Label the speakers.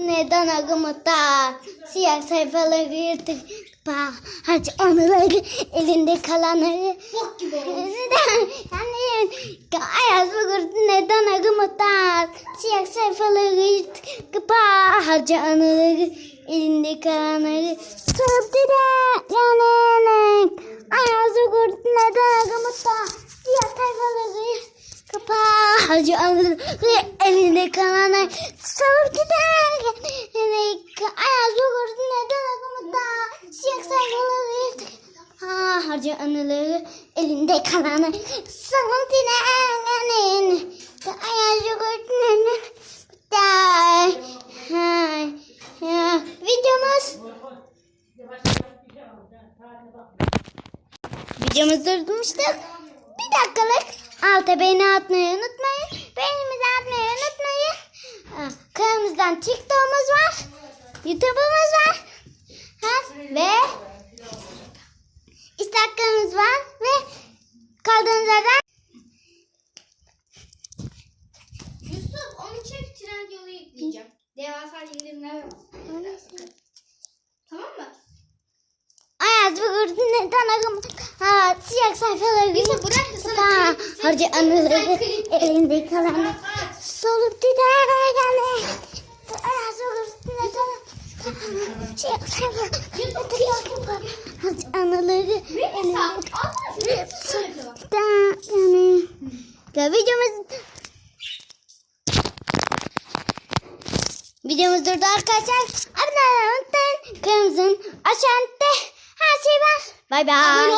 Speaker 1: Neden agımıta siyah sayfaları yırtık. Pa harcı anıları elinde kalanları.
Speaker 2: Bok gibi
Speaker 1: neden? Yani ayaz bugün neden agımıta siyah sayfaları yırtık. Pa harcı anıları. Elinde kalanları. Sorup dile yani ayaz bugün neden agımıta siyah sayfaları Kapa harcı anıları. Elinde kalanlar salıp gider. Yani ayaz bugün neden agımıta siyah sayfaları yırtık Harcı anıları elinde kalanı. Sanım dilenin ayazı da videomuz videomuz durdurmuştuk. Bir dakikalık alta beğeni atmayı unutmayın. Beğenimizi atmayı unutmayın. Kanalımızdan TikTok'umuz var. YouTube'umuz var ha, ve Instagram'ımız var ve kaldığınız yerden
Speaker 2: Yusuf onu çek trend yolu yükleyeceğim. Devasa indirimler. Tamam mı?
Speaker 1: Ayaz bugün neden akım ha siyah sayfaları
Speaker 2: Neyse, bırak da sana
Speaker 1: Ha,
Speaker 2: klip gitsin.
Speaker 1: harcı
Speaker 2: Sen
Speaker 1: anıları elinde
Speaker 2: aç.
Speaker 1: solup gider yani Ayaz bugün neden siyah sayfaları
Speaker 2: Şöyle yapalım.
Speaker 1: da yani. Ya videomuz videomuz durdu arkadaşlar. Abone olmayı unutmayın. Kanalımızın aşağıda her şey var. Bay bay.